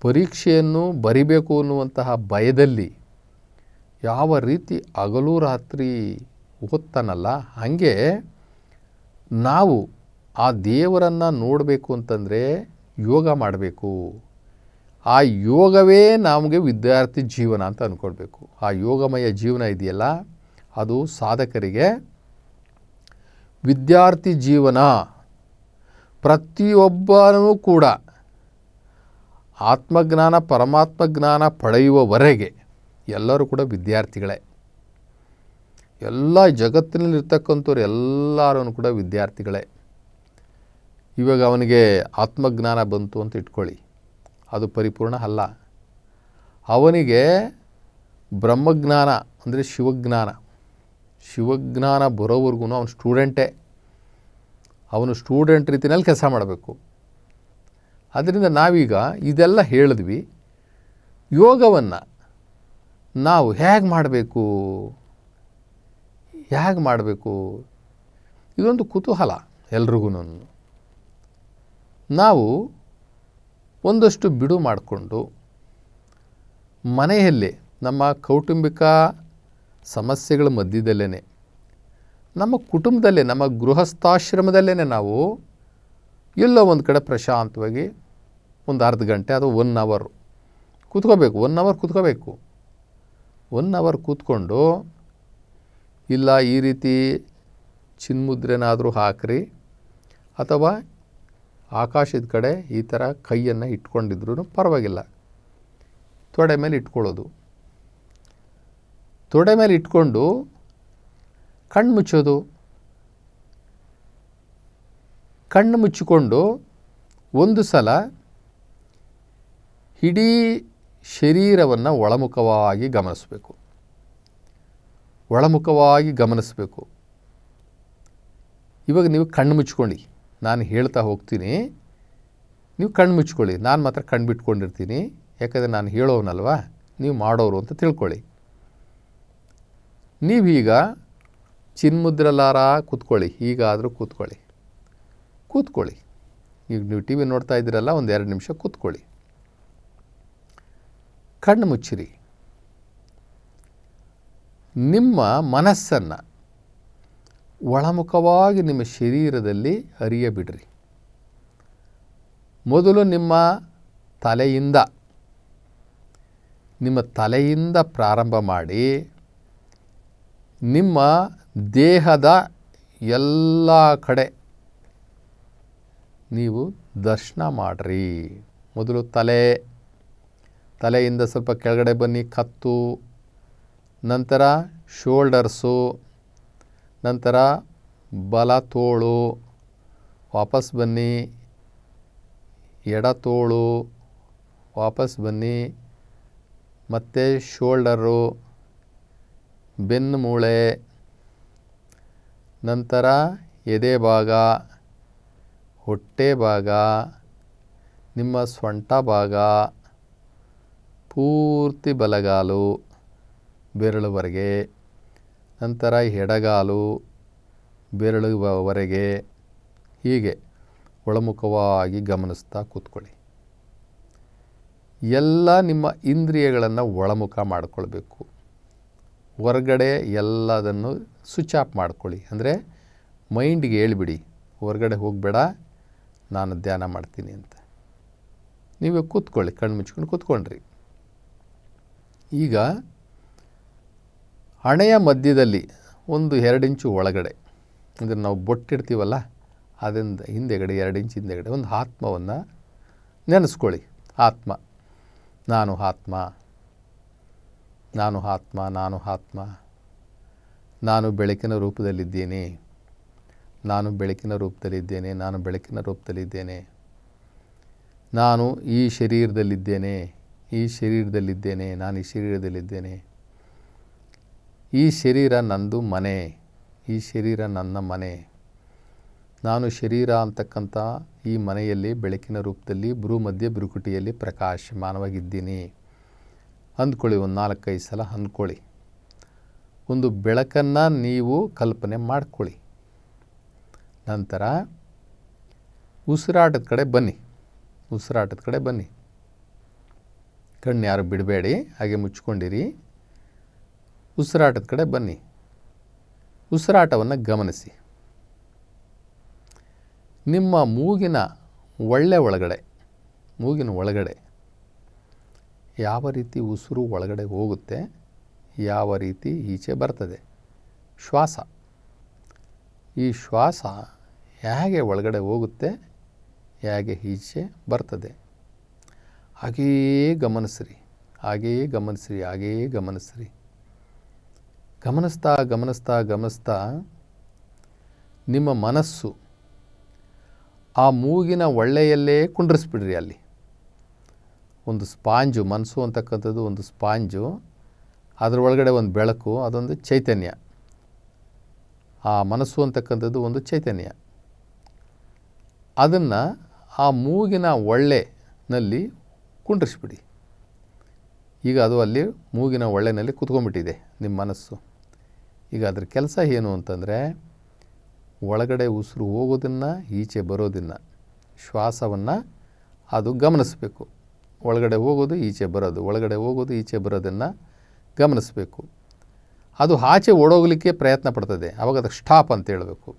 ಪರೀಕ್ಷೆಯನ್ನು ಬರಿಬೇಕು ಅನ್ನುವಂತಹ ಭಯದಲ್ಲಿ ಯಾವ ರೀತಿ ಹಗಲು ರಾತ್ರಿ ಓದ್ತಾನಲ್ಲ ಹಾಗೆ ನಾವು ಆ ದೇವರನ್ನು ನೋಡಬೇಕು ಅಂತಂದರೆ ಯೋಗ ಮಾಡಬೇಕು. ಆ ಯೋಗವೇ ನಮಗೆ ವಿದ್ಯಾರ್ಥಿ ಜೀವನ ಅಂತ ಅಂದ್ಕೊಳ್ಬೇಕು ಆ ಯೋಗಮಯ ಜೀವನ ಇದೆಯಲ್ಲ, ಅದು ಸಾಧಕರಿಗೆ ವಿದ್ಯಾರ್ಥಿ ಜೀವನ. ಪ್ರತಿಯೊಬ್ಬನೂ ಕೂಡ ಆತ್ಮಜ್ಞಾನ ಪರಮಾತ್ಮ ಜ್ಞಾನ ಪಡೆಯುವವರೆಗೆ ಎಲ್ಲರೂ ಕೂಡ ವಿದ್ಯಾರ್ಥಿಗಳೇ. ಎಲ್ಲ ಜಗತ್ತಿನಲ್ಲಿರ್ತಕ್ಕಂಥವ್ರು ಎಲ್ಲರೂ ಕೂಡ ವಿದ್ಯಾರ್ಥಿಗಳೇ. ಇವಾಗ ಅವನಿಗೆ ಆತ್ಮಜ್ಞಾನ ಬಂತು ಅಂತ ಇಟ್ಕೊಳ್ಳಿ. ಅದು ಪರಿಪೂರ್ಣ ಅಲ್ಲ. ಅವನಿಗೆ ಬ್ರಹ್ಮಜ್ಞಾನ ಅಂದರೆ ಶಿವಜ್ಞಾನ. ಶಿವಜ್ಞಾನ ಬರೋವರೆಗೂ ಅವನು ಸ್ಟೂಡೆಂಟೇ. ಅವನು ಸ್ಟೂಡೆಂಟ್ ರೀತಿಯಲ್ಲಿ ಕೆಲಸ ಮಾಡಬೇಕು. ಅದರಿಂದ ನಾವೀಗ ಇದೆಲ್ಲ ಹೇಳಿದ್ವಿ. ಯೋಗವನ್ನು ನಾವು ಹೇಗೆ ಮಾಡಬೇಕು? ಹೇಗೆ ಮಾಡಬೇಕು? ಇದೊಂದು ಕುತೂಹಲ ಎಲ್ರಿಗೂ ನಾವು ಒಂದಷ್ಟು ಬಿಡು ಮಾಡಿಕೊಂಡು ಮನೆಯಲ್ಲೇ ನಮ್ಮ ಕೌಟುಂಬಿಕ ಸಮಸ್ಯೆಗಳ ಮಧ್ಯದಲ್ಲೇ ನಮ್ಮ ಕುಟುಂಬದಲ್ಲೇ, ನಮ್ಮ ಗೃಹಸ್ಥಾಶ್ರಮದಲ್ಲೇ ನಾವು ಎಲ್ಲೋ ಒಂದು ಕಡೆ ಪ್ರಶಾಂತವಾಗಿ ಒಂದು ಅರ್ಧ ಗಂಟೆ ಅಥವಾ ಒನ್ ಅವರು ಕೂತ್ಕೋಬೇಕು ಒನ್ ಅವರ್ ಕೂತ್ಕೋಬೇಕು. ಒನ್ ಅವರ್ ಕೂತ್ಕೊಂಡು, ಇಲ್ಲ, ಈ ರೀತಿ ಚಿನ್ಮುದ್ರೆನಾದರೂ ಹಾಕ್ರಿ, ಅಥವಾ ಆಕಾಶದ ಕಡೆ ಈ ಥರ ಕೈಯನ್ನು ಇಟ್ಕೊಂಡಿದ್ರೂ ಪರವಾಗಿಲ್ಲ. ತೊಡೆ ಮೇಲೆ ಇಟ್ಕೊಳ್ಳೋದು. ತೊಡೆ ಮೇಲೆ ಇಟ್ಕೊಂಡು ಕಣ್ಣು ಮುಚ್ಚೋದು. ಕಣ್ಣು ಮುಚ್ಚಿಕೊಂಡು ಒಂದು ಸಲ ಇಡೀ ಶರೀರವನ್ನು ಒಳಮುಖವಾಗಿ ಗಮನಿಸಬೇಕು. ಒಳಮುಖವಾಗಿ ಗಮನಿಸಬೇಕು. ಇವಾಗ ನೀವು ಕಣ್ಣು ಮುಚ್ಕೊಳ್ಳಿ. ನಾನು ಹೇಳ್ತಾ ಹೋಗ್ತೀನಿ. ನೀವು ಕಣ್ಣು ಮುಚ್ಕೊಳ್ಳಿ. ನಾನು ಮಾತ್ರ ಕಣ್ಣು ಬಿಟ್ಕೊಂಡಿರ್ತೀನಿ. ಯಾಕಂದರೆ ನಾನು ಹೇಳೋವನಲ್ವಾ ನೀವು ಮಾಡೋರು ಅಂತ ತಿಳ್ಕೊಳ್ಳಿ. ನೀವೀಗ ಚಿನ್ಮುದ್ರಲಾರ ಕೂತ್ಕೊಳ್ಳಿ. ಹೀಗಾದರೂ ಕೂತ್ಕೊಳ್ಳಿ. ಕೂತ್ಕೊಳ್ಳಿ. ಈಗ ನೀವು ಟಿ ವಿ ನೋಡ್ತಾ ಇದ್ದೀರಲ್ಲ ಒಂದು ಎರಡು ನಿಮಿಷ ಕೂತ್ಕೊಳ್ಳಿ. ಕಣ್ಣು ಮುಚ್ಚಿರಿ. ನಿಮ್ಮ ಮನಸ್ಸನ್ನು ಒಳಮುಖವಾಗಿ ನಿಮ್ಮ ಶರೀರದಲ್ಲಿ ಅರಿಯಬಿಡ್ರಿ ಮೊದಲು ನಿಮ್ಮ ತಲೆಯಿಂದ ನಿಮ್ಮ ತಲೆಯಿಂದ ಪ್ರಾರಂಭ ಮಾಡಿ, ನಿಮ್ಮ ದೇಹದ ಎಲ್ಲ ಕಡೆ ನೀವು ದರ್ಶನ ಮಾಡಿರಿ. ಮೊದಲು ತಲೆ ತಲೆಯಿಂದ ಸ್ವಲ್ಪ ಕೆಳಗಡೆ ಬನ್ನಿ, ಕತ್ತು, ನಂತರ ಶೋಲ್ಡರ್ಸು, ನಂತರ ಬಲ ತೋಳು, ವಾಪಸ್ ಬನ್ನಿ, ಎಡ ತೋಳು, ವಾಪಸ್ ಬನ್ನಿ, ಮತ್ತು ಶೋಲ್ಡರು, ಬೆನ್ನು ಮೂಳೆ, ನಂತರ ಎದೆ ಭಾಗ, ಹೊಟ್ಟೆ ಭಾಗ, ನಿಮ್ಮ ಸೊಂಟ ಭಾಗ. ಪೂರ್ತಿ ಬಲಗಾಲು ಬೆರಳುವರೆಗೆ, ನಂತರ ಎಡಗಾಲು ಬೆರಳುವರೆಗೆ ಹೀಗೆ ಒಳಮುಖವಾಗಿ ಗಮನಿಸ್ತಾ ಕೂತ್ಕೊಳ್ಳಿ. ಎಲ್ಲ ನಿಮ್ಮ ಇಂದ್ರಿಯಗಳನ್ನು ಒಳಮುಖ ಮಾಡಿಕೊಳ್ಬೇಕು. ಹೊರಗಡೆ ಎಲ್ಲದನ್ನು ಸ್ವಿಚ್ ಆಫ್ ಮಾಡ್ಕೊಳ್ಳಿ. ಅಂದರೆ ಮೈಂಡಿಗೆ ಹೇಳಿಬಿಡಿ, ಹೊರಗಡೆ ಹೋಗಬೇಡ, ನಾನು ಧ್ಯಾನ ಮಾಡ್ತೀನಿ ಅಂತ. ನೀವೇ ಕೂತ್ಕೊಳ್ಳಿ, ಕಣ್ಣು ಮುಚ್ಕೊಂಡು ಕೂತ್ಕೊಂಡ್ರಿ. ಈಗ ಹಣೆಯ ಮಧ್ಯದಲ್ಲಿ ಒಂದು ಎರಡು ಇಂಚು ಒಳಗಡೆ, ಅಂದರೆ ನಾವು ಬೊಟ್ಟಿಡ್ತೀವಲ್ಲ, ಅದರಿಂದ ಹಿಂದೆಗಡೆ ಎರಡು ಇಂಚು ಹಿಂದೆಗಡೆ ಒಂದು ಆತ್ಮವನ್ನು ನೆನೆಸ್ಕೊಳ್ಳಿ. ಆತ್ಮ, ನಾನು ಆತ್ಮ ನಾನು ಆತ್ಮ ನಾನು ಆತ್ಮ, ನಾನು ಬೆಳಕಿನ ರೂಪದಲ್ಲಿದ್ದೇನೆ, ನಾನು ಬೆಳಕಿನ ರೂಪದಲ್ಲಿದ್ದೇನೆ, ನಾನು ಬೆಳಕಿನ ರೂಪದಲ್ಲಿದ್ದೇನೆ, ನಾನು ಈ ಶರೀರದಲ್ಲಿದ್ದೇನೆ ಈ ಶರೀರದಲ್ಲಿದ್ದೇನೆ, ನಾನು ಈ ಶರೀರದಲ್ಲಿದ್ದೇನೆ. ಈ ಶರೀರ ನಂದು ಮನೆ, ಈ ಶರೀರ ನನ್ನ ಮನೆ. ನಾನು ಶರೀರ ಅಂತಕ್ಕಂಥ ಈ ಮನೆಯಲ್ಲಿ ಬೆಳಕಿನ ರೂಪದಲ್ಲಿ ಭ್ರೂ ಮಧ್ಯೆ ಭ್ರೂಕುಟಿಯಲ್ಲಿ ಪ್ರಕಾಶಮಾನವಾಗಿದ್ದೀನಿ. ಅಂದ್ಕೊಳ್ಳಿ, ಒಂದು ನಾಲ್ಕೈದು ಸಲ ಅಂದ್ಕೊಳ್ಳಿ. ಒಂದು ಬೆಳಕನ್ನು ನೀವು ಕಲ್ಪನೆ ಮಾಡ್ಕೊಳ್ಳಿ. ನಂತರ ಉಸಿರಾಟದ ಕಡೆ ಬನ್ನಿ, ಉಸಿರಾಟದ ಕಡೆ ಬನ್ನಿ. ಕಣ್ಣು ಯಾರು ಬಿಡಬೇಡಿ, ಹಾಗೆ ಮುಚ್ಕೊಂಡಿರಿ. ಉಸಿರಾಟದ ಕಡೆ ಬನ್ನಿ. ಉಸಿರಾಟವನ್ನು ಗಮನಿಸಿ. ನಿಮ್ಮ ಮೂಗಿನ ಒಳ್ಳೆ ಒಳಗಡೆ, ಮೂಗಿನ ಒಳಗಡೆ ಯಾವ ರೀತಿ ಉಸಿರು ಒಳಗಡೆ ಹೋಗುತ್ತೆ, ಯಾವ ರೀತಿ ಈಚೆ ಬರ್ತದೆ? ಶ್ವಾಸ. ಈ ಶ್ವಾಸ ಹೇಗೆ ಒಳಗಡೆ ಹೋಗುತ್ತೆ, ಹೇಗೆ ಈಚೆ ಬರ್ತದೆ? ಹಾಗೆಯೇ ಗಮನಿಸ್ರಿ ಹಾಗೆಯೇ ಗಮನಿಸ್ರಿ ಹಾಗೆಯೇ ಗಮನಿಸ್ರಿ. ಗಮನಿಸ್ತಾ ಗಮನಿಸ್ತಾ ಗಮನಿಸ್ತಾ ನಿಮ್ಮ ಮನಸ್ಸು ಆ ಮೂಗಿನ ಒಳ್ಳೆಯಲ್ಲೇ ಕುಂಡ್ರಿಸ್ಬಿಡ್ರಿ ಅಲ್ಲಿ. ಒಂದು ಸ್ಪಾಂಜು, ಮನಸ್ಸು ಅಂತಕ್ಕಂಥದ್ದು ಒಂದು ಸ್ಪಾಂಜು, ಅದರ ಒಳಗಡೆ ಒಂದು ಬೆಳಕು, ಅದೊಂದು ಚೈತನ್ಯ. ಆ ಮನಸ್ಸು ಅಂತಕ್ಕಂಥದ್ದು ಒಂದು ಚೈತನ್ಯ. ಅದನ್ನು ಆ ಮೂಗಿನ ಒಳ್ಳೆನಲ್ಲಿ ಕುಂಡ್ರಿಸ್ಬಿಡಿ. ಈಗ ಅದು ಅಲ್ಲಿ ಮೂಗಿನ ಒಳ್ಳೆಯಲ್ಲಿ ಕುತ್ಕೊಂಡ್ಬಿಟ್ಟಿದೆ ನಿಮ್ಮ ಮನಸ್ಸು. ಈಗ ಅದ್ರ ಕೆಲಸ ಏನು ಅಂತಂದರೆ, ಒಳಗಡೆ ಉಸಿರು ಹೋಗೋದನ್ನು, ಈಚೆ ಬರೋದನ್ನು, ಶ್ವಾಸವನ್ನು ಅದು ಗಮನಿಸಬೇಕು. ಒಳಗಡೆ ಹೋಗೋದು, ಈಚೆ ಬರೋದು. ಒಳಗಡೆ ಹೋಗೋದು, ಈಚೆ ಬರೋದನ್ನು ಗಮನಿಸಬೇಕು. ಅದು ಆಚೆ ಓಡೋಗಲಿಕ್ಕೆ ಪ್ರಯತ್ನ ಪಡ್ತದೆ. ಅವಾಗ ಅದಕ್ಕೆ ಸ್ಟಾಪ್ ಅಂತ ಹೇಳಬೇಕು.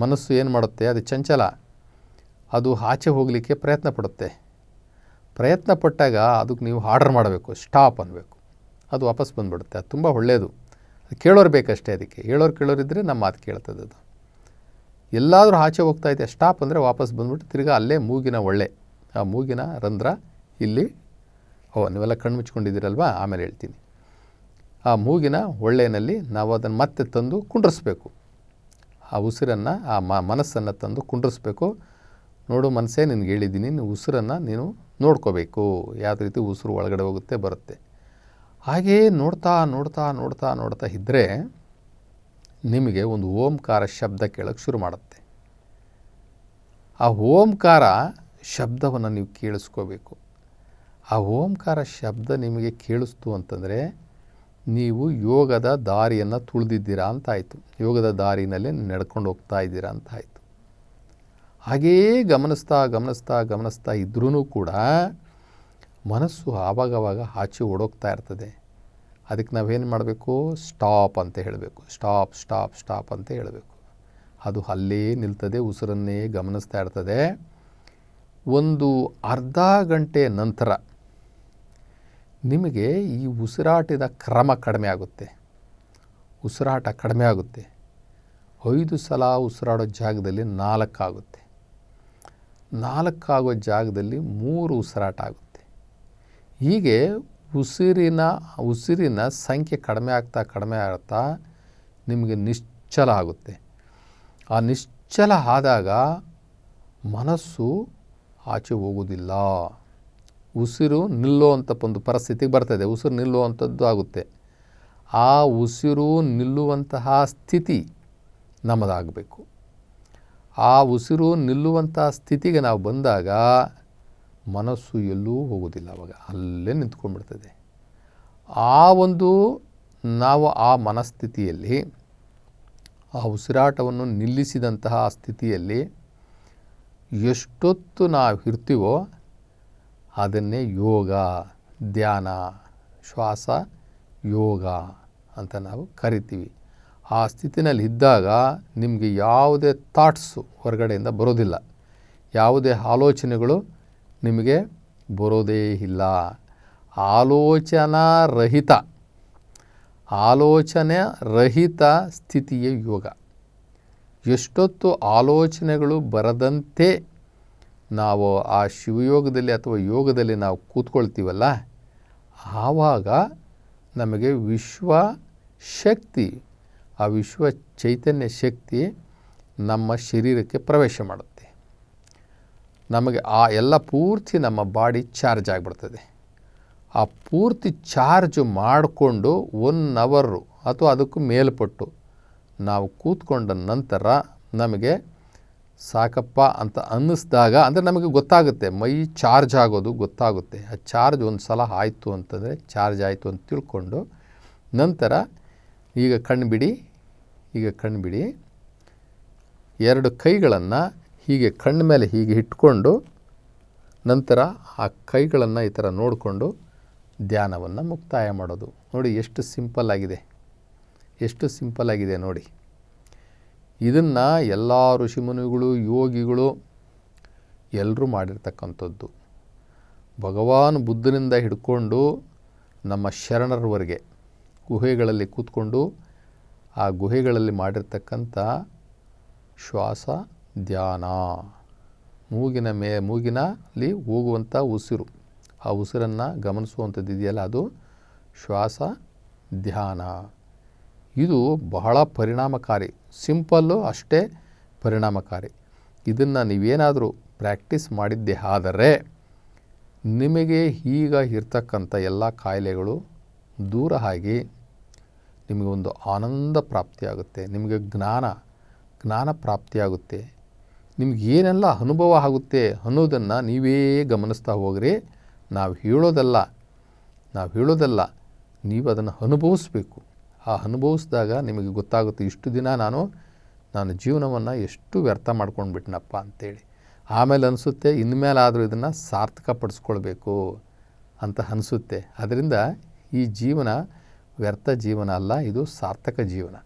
ಮನಸ್ಸು ಏನು ಮಾಡುತ್ತೆ? ಅದು ಚಂಚಲ. ಅದು ಆಚೆ ಹೋಗಲಿಕ್ಕೆ ಪ್ರಯತ್ನ ಪಡುತ್ತೆ. ಪ್ರಯತ್ನ ಪಟ್ಟಾಗ ಅದಕ್ಕೆ ನೀವು ಆರ್ಡರ್ ಮಾಡಬೇಕು, ಸ್ಟಾಪ್ ಅನ್ನಬೇಕು ಅದು ವಾಪಸ್ ಬಂದುಬಿಡುತ್ತೆ, ಅದು ತುಂಬ ಒಳ್ಳೆಯದು ಕೇಳೋರು ಬೇಕಷ್ಟೇ ಅದಕ್ಕೆ. ಹೇಳೋರು ಕೇಳೋರಿದ್ದರೆ ನಮ್ಮ ಮಾತು ಕೇಳ್ತದೆ ಅದು. ಎಲ್ಲಾದರೂ ಆಚೆ ಹೋಗ್ತಾ ಇದೆ ಸ್ಟಾಪ್ ಅಂದರೆ ವಾಪಸ್ ಬಂದ್ಬಿಟ್ಟು ತಿರ್ಗಾ ಅಲ್ಲೇ ಮೂಗಿನ ಒಳ್ಳೆ, ಆ ಮೂಗಿನ ರಂಧ್ರ ಇಲ್ಲಿ, ಓ, ನೀವೆಲ್ಲ ಕಣ್ಣು ಮುಚ್ಕೊಂಡಿದ್ದೀರಲ್ವಾ? ಆಮೇಲೆ ಹೇಳ್ತೀನಿ. ಆ ಮೂಗಿನ ಒಳ್ಳೆಯಲ್ಲಿ ನಾವು ಅದನ್ನು ಮತ್ತೆ ತಂದು ಕುಂಡ್ರಿಸ್ಬೇಕು. ಆ ಉಸಿರನ್ನು, ಆ ಮನಸ್ಸನ್ನು ತಂದು ಕುಂಡ್ರಿಸ್ಬೇಕು. ನೋಡು ಮನಸ್ಸೇ ನಿನಗೆ ಹೇಳಿದ್ದೀನಿ, ನೀನು ಉಸಿರನ್ನು ನೀನು ನೋಡ್ಕೋಬೇಕು ಯಾವ ರೀತಿ ಉಸಿರು ಒಳಗಡೆ ಹೋಗುತ್ತೆ, ಬರುತ್ತೆ. ಹಾಗೆಯೇ ನೋಡ್ತಾ ನೋಡ್ತಾ ನೋಡ್ತಾ ನೋಡ್ತಾ ಇದ್ದರೆ ನಿಮಗೆ ಒಂದು ಓಂಕಾರ ಶಬ್ದ ಕೇಳೋಕ್ಕೆ ಶುರು ಮಾಡುತ್ತೆ. ಆ ಓಂಕಾರ ಶಬ್ದವನ್ನು ನೀವು ಕೇಳಿಸ್ಕೋಬೇಕು. ಆ ಓಂಕಾರ ಶಬ್ದ ನಿಮಗೆ ಕೇಳಿಸ್ತು ಅಂತಂದರೆ ನೀವು ಯೋಗದ ದಾರಿಯನ್ನು ತುಳಿದಿದ್ದೀರಾ ಅಂತ ಆಯಿತು ಯೋಗದ ದಾರಿನಲ್ಲಿ ನಡ್ಕೊಂಡು ಹೋಗ್ತಾ ಇದ್ದೀರಾ ಅಂತ ಆಯಿತು ಹಾಗೇ ಗಮನಿಸ್ತಾ ಗಮನಿಸ್ತಾ ಗಮನಿಸ್ತಾ ಇದ್ರೂ ಕೂಡ ಮನಸ್ಸು ಆವಾಗವಾಗ ಆಚೆ ಓಡೋಗ್ತಾ ಇರ್ತದೆ. ಅದಕ್ಕೆ ನಾವೇನು ಮಾಡಬೇಕು? ಸ್ಟಾಪ್ ಅಂತ ಹೇಳಬೇಕು. ಸ್ಟಾಪ್ ಸ್ಟಾಪ್ ಸ್ಟಾಪ್ ಅಂತ ಹೇಳಬೇಕು. ಅದು ಅಲ್ಲೇ ನಿಲ್ತದೆ, ಉಸಿರನ್ನೇ ಗಮನಿಸ್ತಾ ಇರ್ತದೆ. ಒಂದು ಅರ್ಧ ಗಂಟೆ ನಂತರ ನಿಮಗೆ ಈ ಉಸಿರಾಟದ ಕ್ರಮ ಕಡಿಮೆ ಆಗುತ್ತೆ. ಉಸಿರಾಟ ಕಡಿಮೆ ಆಗುತ್ತೆ. ಐದು ಸಲ ಉಸಿರಾಡೋ ಜಾಗದಲ್ಲಿ ನಾಲ್ಕಾಗುತ್ತೆ. ನಾಲ್ಕಾಗೋ ಜಾಗದಲ್ಲಿ ಮೂರು ಉಸಿರಾಟ ಆಗುತ್ತೆ ಹೀಗೆ ಉಸಿರಿನ ಉಸಿರಿನ ಸಂಖ್ಯೆ ಕಡಿಮೆ ಆಗ್ತಾ ಕಡಿಮೆ ಆಗ್ತಾ ನಿಮಗೆ ನಿಶ್ಚಲ ಆಗುತ್ತೆ. ಆ ನಿಶ್ಚಲ ಆದಾಗ ಮನಸ್ಸು ಆಚೆ ಹೋಗೋದಿಲ್ಲ ಉಸಿರು ನಿಲ್ಲುವಂಥ ಒಂದು ಪರಿಸ್ಥಿತಿಗೆ ಬರ್ತದೆ. ಉಸಿರು ನಿಲ್ಲುವಂಥದ್ದು ಆಗುತ್ತೆ. ಆ ಉಸಿರು ನಿಲ್ಲುವಂತಹ ಸ್ಥಿತಿ ನಮ್ಮದಾಗಬೇಕು. ಆ ಉಸಿರು ನಿಲ್ಲುವಂಥ ಸ್ಥಿತಿಗೆ ನಾವು ಬಂದಾಗ ಮನಸ್ಸು ಎಲ್ಲೂ ಹೋಗೋದಿಲ್ಲ ಅವಾಗ. ಅಲ್ಲೇ ನಿಂತ್ಕೊಂಡ್ಬಿಡ್ತದೆ. ಆ ಒಂದು ನಾವು ಆ ಮನಸ್ಥಿತಿಯಲ್ಲಿ, ಆ ಉಸಿರಾಟವನ್ನು ನಿಲ್ಲಿಸಿದಂತಹ ಸ್ಥಿತಿಯಲ್ಲಿ ಎಷ್ಟೊತ್ತು ನಾವು ಇರ್ತೀವೋ ಅದನ್ನೇ ಯೋಗ, ಧ್ಯಾನ, ಶ್ವಾಸ ಯೋಗ ಅಂತ ನಾವು ಕರಿತೀವಿ. ಆ ಸ್ಥಿತಿನಲ್ಲಿ ಇದ್ದಾಗ ನಿಮಗೆ ಯಾವುದೇ ಥಾಟ್ಸು ಹೊರಗಡೆಯಿಂದ ಬರೋದಿಲ್ಲ. ಯಾವುದೇ ಆಲೋಚನೆಗಳು ನಿಮಗೆ ಬರೋದೇ ಇಲ್ಲ. ಆಲೋಚನಾ ರಹಿತ ಆಲೋಚನೆ ರಹಿತ ಸ್ಥಿತಿಯ ಯೋಗ. ಎಷ್ಟೊತ್ತು ಆಲೋಚನೆಗಳು ಬರದಂತೆ ನಾವು ಆ ಶಿವಯೋಗದಲ್ಲಿ ಅಥವಾ ಯೋಗದಲ್ಲಿ ನಾವು ಕೂತ್ಕೊಳ್ತೀವಲ್ಲ, ಆವಾಗ ನಮಗೆ ವಿಶ್ವ ಶಕ್ತಿ ಆ ವಿಶ್ವ ಚೈತನ್ಯ ಶಕ್ತಿ ನಮ್ಮ ಶರೀರಕ್ಕೆ ಪ್ರವೇಶ ಮಾಡುತ್ತೆ. ನಮಗೆ ಆ ಎಲ್ಲ ಪೂರ್ತಿ ನಮ್ಮ ಬಾಡಿ ಚಾರ್ಜ್ ಆಗಿಬಿಡ್ತದೆ. ಆ ಪೂರ್ತಿ ಚಾರ್ಜ್ ಮಾಡಿಕೊಂಡು ಒನ್ ಅವರು ಅಥವಾ ಅದಕ್ಕೂ ಮೇಲ್ಪಟ್ಟು ನಾವು ಕೂತ್ಕೊಂಡ ನಂತರ ನಮಗೆ ಸಾಕಪ್ಪ ಅಂತ ಅನ್ನಿಸ್ದಾಗ ಅಂದರೆ ನಮಗೆ ಗೊತ್ತಾಗುತ್ತೆ, ಮೈ ಚಾರ್ಜ್ ಆಗೋದು ಗೊತ್ತಾಗುತ್ತೆ. ಆ ಚಾರ್ಜ್ ಒಂದು ಸಲ ಆಯಿತು ಅಂತಂದರೆ ಚಾರ್ಜ್ ಆಯಿತು ಅಂತ ತಿಳ್ಕೊಂಡು ನಂತರ ಈಗ ಕಣ್ಣು ಕಣ್ಣು ಬಿಡಿ ಎರಡು ಕೈಗಳನ್ನು ಹೀಗೆ ಕಣ್ಣ ಮೇಲೆ ಹೀಗೆ ಇಟ್ಕೊಂಡು ನಂತರ ಆ ಕೈಗಳನ್ನು ಈ ಥರ ನೋಡಿಕೊಂಡು ಧ್ಯಾನವನ್ನು ಮುಕ್ತಾಯ ಮಾಡೋದು. ನೋಡಿ ಎಷ್ಟು ಸಿಂಪಲ್ ಆಗಿದೆ. ಎಷ್ಟು ಸಿಂಪಲ್ ಆಗಿದೆ ನೋಡಿ. ಇದನ್ನು ಎಲ್ಲ ಋಷಿಮುನಿಗಳು ಯೋಗಿಗಳು ಎಲ್ಲರೂ ಮಾಡಿರ್ತಕ್ಕಂಥದ್ದು. ಭಗವಾನ್ ಬುದ್ಧನಿಂದ ಹಿಡ್ಕೊಂಡು ನಮ್ಮ ಶರಣರವರೆಗೆ, ಗುಹೆಗಳಲ್ಲಿ ಕೂತ್ಕೊಂಡು ಆ ಗುಹೆಗಳಲ್ಲಿ ಮಾಡಿರ್ತಕ್ಕಂಥ ಶ್ವಾಸ, ಧ್ಯಾನ. ಮೂಗಿನ ಮೇ, ಮೂಗಿನಲ್ಲಿ ಹೋಗುವಂಥ ಉಸಿರು. ಆ ಉಸಿರನ್ನು ಗಮನಿಸುವಂಥದ್ದು ಇದೆಯಲ್ಲ, ಅದು ಶ್ವಾಸ, ಧ್ಯಾನ. ಇದು ಬಹಳ ಪರಿಣಾಮಕಾರಿ, ಸಿಂಪಲ್ಲು ಅಷ್ಟೇ ಪರಿಣಾಮಕಾರಿ. ಇದನ್ನು ನೀವೇನಾದರೂ ಪ್ರಾಕ್ಟೀಸ್ ಮಾಡಿದ್ದೆ ಆದರೆ, ನಿಮಗೆ ಈಗ ಇರ್ತಕ್ಕಂಥ ಎಲ್ಲ ಕಾಯಿಲೆಗಳು ದೂರ ಆಗಿ ನಿಮಗೆ ಒಂದು ಆನಂದ ಪ್ರಾಪ್ತಿಯಾಗುತ್ತೆ, ನಿಮಗೆ ಜ್ಞಾನ ಜ್ಞಾನ ಪ್ರಾಪ್ತಿಯಾಗುತ್ತೆ. ನಿಮ್ಗೆ ಏನೆಲ್ಲ ಅನುಭವ ಆಗುತ್ತೆ ಅನ್ನೋದನ್ನು ನೀವೇ ಗಮನಿಸ್ತಾ ಹೋಗ್ರಿ. ನಾವು ಹೇಳೋದಲ್ಲ ನಾವು ಹೇಳೋದಲ್ಲ ನೀವು ಅದನ್ನು ಅನುಭವಿಸ್ಬೇಕು. ಆ ಅನುಭವಿಸಿದಾಗ ನಿಮಗೆ ಗೊತ್ತಾಗುತ್ತೆ, ಇಷ್ಟು ದಿನ ನಾನು ನಾನು ಜೀವನವನ್ನು ಎಷ್ಟು ವ್ಯರ್ಥ ಮಾಡ್ಕೊಂಡು ಬಿಟ್ಟನಪ್ಪ ಅಂತೇಳಿ. ಆಮೇಲೆ ಅನಿಸುತ್ತೆ, ಇನ್ಮೇಲಾದರೂ ಇದನ್ನು ಸಾರ್ಥಕಪಡಿಸ್ಕೊಳ್ಬೇಕು ಅಂತ ಅನಿಸುತ್ತೆ. ಅದರಿಂದ ಈ ಜೀವನ ವ್ಯರ್ಥ ಜೀವನ ಅಲ್ಲ ಇದು ಸಾರ್ಥಕ ಜೀವನ.